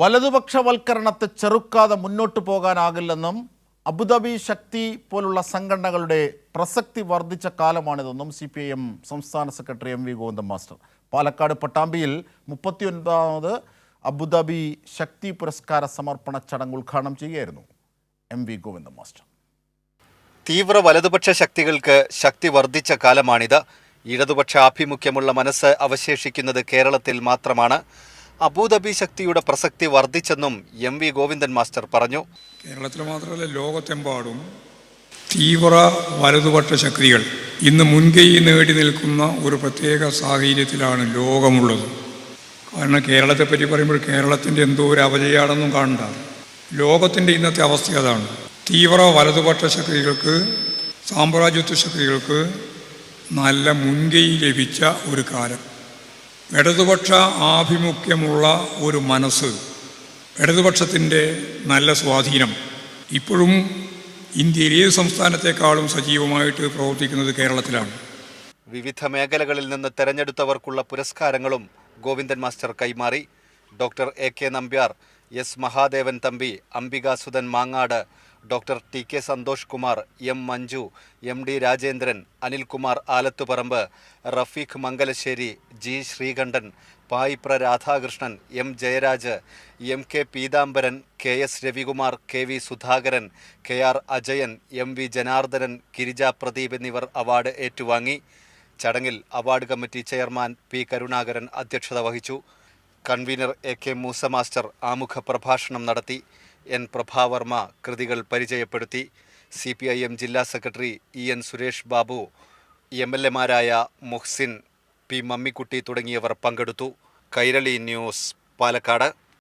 വലതുപക്ഷവൽക്കരണത്തെ ചെറുക്കാതെ മുന്നോട്ട് പോകാനാകില്ലെന്നും അബുദാബി ശക്തി പോലുള്ള സംഘടനകളുടെ പ്രസക്തി വർദ്ധിച്ച കാലമാണിതെന്നും സി പി ഐ എം സംസ്ഥാന secretary M V Govindan master. Palakkad പട്ടാമ്പിയിൽ മുപ്പത്തിയൊൻപതാമത് അബുദാബി ശക്തി പുരസ്കാര സമർപ്പണ ചടങ്ങ് ഉദ്ഘാടനം ചെയ്യുകയായിരുന്നു എം വി ഗോവിന്ദൻ മാസ്റ്റർ. തീവ്ര വലതുപക്ഷ ശക്തികൾക്ക് ശക്തി വർദ്ധിച്ച കാലമാണിത്. ഇടതുപക്ഷ ആഭിമുഖ്യമുള്ള മനസ്സ് അവശേഷിക്കുന്നത് കേരളത്തിൽ മാത്രമാണ്. അബൂദബി ശക്തിയുടെ പ്രസക്തി വർദ്ധിച്ചെന്നും എം വി ഗോവിന്ദൻ മാസ്റ്റർ പറഞ്ഞു. കേരളത്തിൽ മാത്രമല്ല ലോകത്തെമ്പാടും തീവ്ര വലതുപക്ഷ ശക്തികൾ ഇന്ന് മുൻകൈ നേടി നിൽക്കുന്ന ഒരു പ്രത്യേക സാഹചര്യത്തിലാണ് ലോകമുള്ളത്. കാരണം കേരളത്തെ പറ്റി പറയുമ്പോൾ കേരളത്തിന്റെ എന്തോ ഒരു അപജയാണെന്നും കാണണ്ട. ലോകത്തിന്റെ ഇന്നത്തെ അവസ്ഥ അതാണ്. തീവ്ര വലതുപക്ഷ ശക്തികൾക്ക് സാമ്രാജ്യത്വ ശക്തികൾക്ക് നല്ല മുൻകൈ ലഭിച്ച ഒരു കാലം. ഇടതുപക്ഷ ആഭിമുഖ്യമുള്ള ഒരു മനസ്സ് ഇടതുപക്ഷത്തിന്റെ നല്ല സ്വാധീനം. ഇപ്പോഴും ഇന്ത്യയിൽ ഏത് സംസ്ഥാനത്തെക്കാളും സജീവമായിട്ട് പ്രവർത്തിക്കുന്നത് കേരളത്തിലാണ്. വിവിധ മേഖലകളിൽ നിന്ന് തെരഞ്ഞെടുത്തവർക്കുള്ള പുരസ്കാരങ്ങളും ഗോവിന്ദൻ മാസ്റ്റർ കൈമാറി. Doctor A K Nambiar S Mahadevan Thampi Ambikasudhan Mangad doctor T K Santhosh Kumar M Manju M D Rajendran Anilkumar Alathuparambu Rafeeq Mangalassery G Sreekantan Payipra Radhakrishnan M Jayaraj M K Peethambaran K S Ravikumar K V Sudhakaran K R Ajayan M V Janardhanan Girija Pradeep എന്നിവർ award ഏറ്റുവാങ്ങി. ചടങ്ങിൽ award committee chairman P Karunakaran അധ്യക്ഷത വഹിച്ചു. Convener A K Moosa master ആമുഖ പ്രഭാഷണം നടത്തി. N Prabhavarma കൃതികൾ പരിചയപ്പെടുത്തി. സി പി ഐ എം ജില്ലാ secretary E N Suresh Babu M L എമാരായ Muhsin P Mammikutty തുടങ്ങിയവർ പങ്കെടുത്തു. കൈരളി ന്യൂസ് പാലക്കാട്.